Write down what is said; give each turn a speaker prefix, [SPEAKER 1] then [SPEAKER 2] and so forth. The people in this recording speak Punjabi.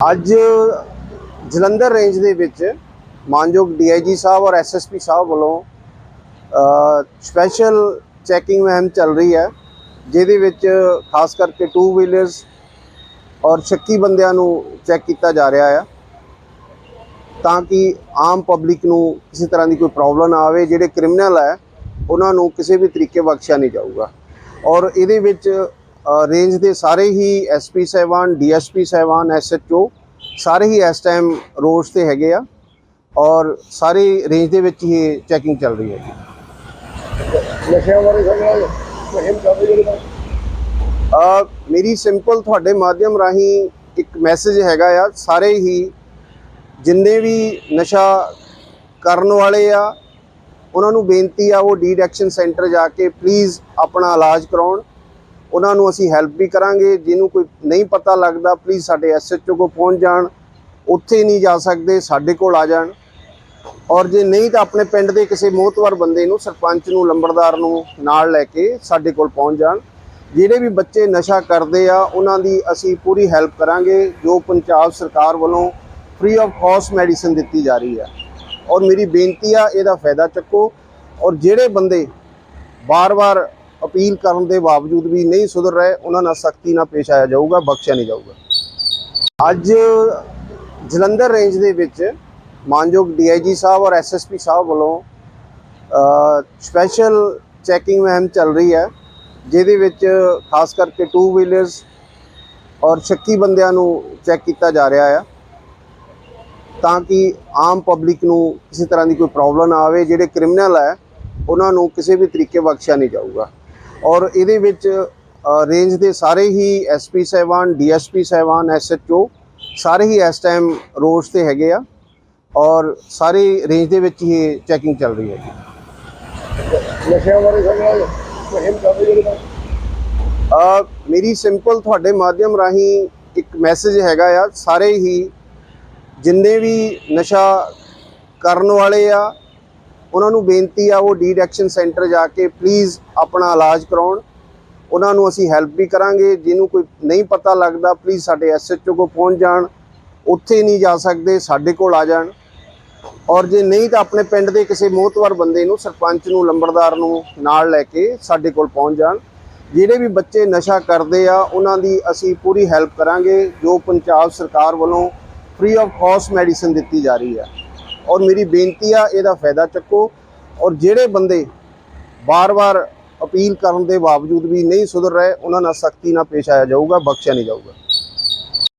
[SPEAKER 1] ਅੱਜ ਜਲੰਧਰ ਰੇਂਜ ਦੇ ਵਿੱਚ ਮਾਨਯੋਗ ਡੀਆਈਜੀ ਸਾਹਿਬ ਔਰ ਐਸਐਸਪੀ ਸਾਹਿਬ ਵੱਲੋਂ ਸਪੈਸ਼ਲ ਚੈਕਿੰਗ ਮੁਹਿੰਮ ਚੱਲ ਰਹੀ ਹੈ, ਜਿਹਦੇ ਵਿੱਚ ਖਾਸ ਕਰਕੇ ਟੂ ਵੀਲਰਸ ਔਰ ਸ਼ੱਕੀ ਬੰਦਿਆਂ ਨੂੰ ਚੈੱਕ ਕੀਤਾ ਜਾ ਰਿਹਾ ਹੈ ਤਾਂ ਕਿ ਆਮ ਪਬਲਿਕ ਨੂੰ ਕਿਸੇ ਤਰ੍ਹਾਂ ਦੀ ਕੋਈ ਪ੍ਰੋਬਲਮ ਨਾ ਆਵੇ, ਜਿਹੜੇ ਕ੍ਰਿਮੀਨਲ ਹੈ, ਉਹਨਾਂ ਨੂੰ ਕਿਸੇ ਵੀ ਤਰੀਕੇ ਬਖਸ਼ਿਆ ਨਹੀਂ ਜਾਊਗਾ। ਔਰ ਇਹਦੇ ਵਿੱਚ ਰੇਂਜ ਦੇ ਸਾਰੇ ਹੀ ਐਸਪੀ ਸਾਹਿਬਾਨ ਡੀਐਸਪੀ ਸਾਹਿਬਾਨ ਐਸਐਚਓ ਸਾਰੇ ਹੀ ਇਸ ਟਾਈਮ ਰੋਡਸ ਤੇ ਹੈਗੇ ਆ ਔਰ ਸਾਰੇ ਰੇਂਜ ਦੇ ਵਿੱਚ ਹੀ ਚੈਕਿੰਗ ਚੱਲ ਰਹੀ ਹੈ ਜੀ।
[SPEAKER 2] ਨਸ਼ਿਆਂ ਬਾਰੇ ਸਾਡਾ ਮੁਹਿੰਮ ਚੱਲ ਰਹੀ ਹੈ
[SPEAKER 1] ਅ ਮੇਰੀ ਸਿੰਪਲ ਤੁਹਾਡੇ ਮਾਧਿਅਮ ਰਾਹੀਂ ਇੱਕ ਮੈਸੇਜ ਹੈਗਾ ਆ ਸਾਰੇ ਹੀ ਜਿੰਨੇ ਵੀ ਨਸ਼ਾ ਕਰਨ ਵਾਲੇ ਆ ਉਹਨਾਂ ਨੂੰ ਬੇਨਤੀ ਆ ਉਹ ਡੀਡੈਕਸ਼ਨ ਸੈਂਟਰ ਜਾ ਕੇ ਪਲੀਜ਼ ਆਪਣਾ ਇਲਾਜ ਕਰਾਉਣ। ਉਹਨਾਂ ਨੂੰ ਅਸੀਂ ਹੈਲਪ ਵੀ ਕਰਾਂਗੇ, ਜਿਹਨੂੰ ਕੋਈ ਨਹੀਂ ਪਤਾ ਲੱਗਦਾ ਪਲੀਜ਼ ਸਾਡੇ ਐਸਐਚਓ ਕੋਲ ਪਹੁੰਚ ਜਾਣ, ਉੱਥੇ ਨਹੀਂ ਜਾ ਸਕਦੇ, ਸਾਡੇ ਕੋਲ ਆ ਜਾਣ। ਔਰ ਜੇ ਨਹੀਂ ਤਾਂ ਆਪਣੇ ਪਿੰਡ ਦੇ ਕਿਸੇ ਮੋਹਤਵਰ ਬੰਦੇ ਨੂੰ, ਸਰਪੰਚ ਨੂੰ, ਲੰਬੜਦਾਰ ਨੂੰ ਨਾਲ ਲੈ ਕੇ ਸਾਡੇ ਕੋਲ ਪਹੁੰਚ ਜਾਣ। ਜਿਹੜੇ ਵੀ ਬੱਚੇ ਨਸ਼ਾ ਕਰਦੇ ਆ, ਉਹਨਾਂ ਦੀ ਅਸੀਂ ਪੂਰੀ ਹੈਲਪ ਕਰਾਂਗੇ, ਜੋ ਪੰਜਾਬ ਸਰਕਾਰ ਵੱਲੋਂ ਫ੍ਰੀ ਆਫ ਕਾਸਟ ਮੈਡੀਸਿਨ ਦਿੱਤੀ ਜਾ ਰਹੀ ਹੈ ਔਰ ਮੇਰੀ ਬੇਨਤੀ ਆ, ਇਹਦਾ ਫਾਇਦਾ ਚੱਕੋ। ਔਰ ਜਿਹੜੇ ਬੰਦੇ ਬਾਰ-ਬਾਰ ਅਪੀਲ ਕਰਨ ਦੇ ਬਾਵਜੂਦ ਵੀ ਨਹੀਂ ਸੁਧਰ ਰਹੇ, ਉਹਨਾਂ ਨਾਲ ਸਖਤੀ ਨਾਲ ਪੇਸ਼ ਆਇਆ ਜਾਊਗਾ, ਬਖਸ਼ਿਆ ਨਹੀਂ ਜਾਊਗਾ। ਅੱਜ ਜਲੰਧਰ ਰੇਂਜ ਦੇ ਵਿੱਚ ਮਾਨਯੋਗ ਡੀਆਈਜੀ ਸਾਹਿਬ ਔਰ ਐਸਐਸਪੀ ਸਾਹਿਬ ਵੱਲੋਂ ਸਪੈਸ਼ਲ ਚੈਕਿੰਗ ਮੁਹਿੰਮ ਚੱਲ ਰਹੀ ਹੈ, ਜਿਹਦੇ ਵਿੱਚ ਖਾਸ ਕਰਕੇ ਟੂ ਵੀਲਰਸ ਔਰ ਸ਼ੱਕੀ ਬੰਦਿਆਂ ਨੂੰ ਚੈੱਕ ਕੀਤਾ ਜਾ ਰਿਹਾ ਹੈ ਤਾਂ ਕਿ ਆਮ ਪਬਲਿਕ ਨੂੰ ਕਿਸੇ ਤਰ੍ਹਾਂ ਦੀ ਕੋਈ ਪ੍ਰੋਬਲਮ ਨਾ ਆਵੇ, ਜਿਹੜੇ ਕ੍ਰਿਮੀਨਲ ਹੈ, ਉਹਨਾਂ ਨੂੰ ਕਿਸੇ ਵੀ ਤਰੀਕੇ ਬਖਸ਼ਿਆ ਨਹੀਂ ਜਾਊਗਾ। ਔਰ ਇਹਦੇ ਵਿੱਚ ਰੇਂਜ ਦੇ ਸਾਰੇ ਹੀ ਐਸਪੀ ਸਾਹਿਬਾਨ ਡੀਐਸਪੀ ਸਾਹਿਬਾਨ ਐਸਐਚਓ ਸਾਰੇ ਹੀ ਇਸ ਟਾਈਮ ਰੋਡਸ ਤੇ ਹੈਗੇ ਆ ਔਰ ਸਾਰੇ ਰੇਂਜ ਦੇ ਵਿੱਚ ਹੀ ਚੈਕਿੰਗ ਚੱਲ ਰਹੀ ਹੈ ਜੀ।
[SPEAKER 2] ਨਸ਼ਿਆਂ ਬਾਰੇ ਮੁਹਿੰਮ
[SPEAKER 1] ਮੇਰੀ ਸਿੰਪਲ ਤੁਹਾਡੇ ਮਾਧਿਅਮ ਰਾਹੀਂ ਇੱਕ ਮੈਸੇਜ ਹੈਗਾ ਆ ਸਾਰੇ ਹੀ ਜਿੰਨੇ ਵੀ ਨਸ਼ਾ ਕਰਨ ਵਾਲੇ ਆ ਉਹਨਾਂ ਨੂੰ ਬੇਨਤੀ ਆ ਉਹ ਡੀਡੈਕਸ਼ਨ ਸੈਂਟਰ ਜਾ ਕੇ ਪਲੀਜ਼ ਆਪਣਾ ਇਲਾਜ ਕਰਾਉਣ। ਉਹਨਾਂ ਨੂੰ ਅਸੀਂ ਹੈਲਪ ਵੀ ਕਰਾਂਗੇ। ਜਿਹਨੂੰ ਕੋਈ ਨਹੀਂ ਪਤਾ ਲੱਗਦਾ ਪਲੀਜ਼ ਸਾਡੇ ਐਸਐਚਓ ਕੋਲ ਪਹੁੰਚ ਜਾਣ। ਉੱਥੇ ਨਹੀਂ ਜਾ ਸਕਦੇ, ਸਾਡੇ ਕੋਲ ਆ ਜਾਣ। ਔਰ ਜੇ ਨਹੀਂ ਤਾਂ ਆਪਣੇ ਪਿੰਡ ਦੇ ਕਿਸੇ ਮੋਹਤਵਰ ਬੰਦੇ ਨੂੰ, ਸਰਪੰਚ ਨੂੰ, ਲੰਬੜਦਾਰ ਨੂੰ ਨਾਲ ਲੈ ਕੇ ਸਾਡੇ ਕੋਲ ਪਹੁੰਚ ਜਾਣ। ਜਿਹੜੇ ਵੀ ਬੱਚੇ ਨਸ਼ਾ ਕਰਦੇ ਆ, ਉਹਨਾਂ ਦੀ ਅਸੀਂ ਪੂਰੀ ਹੈਲਪ ਕਰਾਂਗੇ। ਜੋ ਪੰਜਾਬ ਸਰਕਾਰ ਵੱਲੋਂ ਫ੍ਰੀ ਆਫ ਕਾਸਟ ਮੈਡੀਸਿਨ ਦਿੱਤੀ ਜਾ ਰਹੀ ਹੈ ਔਰ ਮੇਰੀ ਬੇਨਤੀ ਆ, ਇਹਦਾ ਫਾਇਦਾ ਚੱਕੋ। ਔਰ ਜਿਹੜੇ ਬੰਦੇ ਬਾਰ-ਬਾਰ ਅਪੀਲ ਕਰਨ ਦੇ ਬਾਵਜੂਦ ਵੀ ਨਹੀਂ ਸੁਧਰ ਰਹੇ, ਉਹਨਾਂ ਨਾਲ ਸਖਤੀ ਨਾਲ ਪੇਸ਼ ਆਇਆ ਜਾਊਗਾ, ਬਖਸ਼ਿਆ ਨਹੀਂ ਜਾਊਗਾ।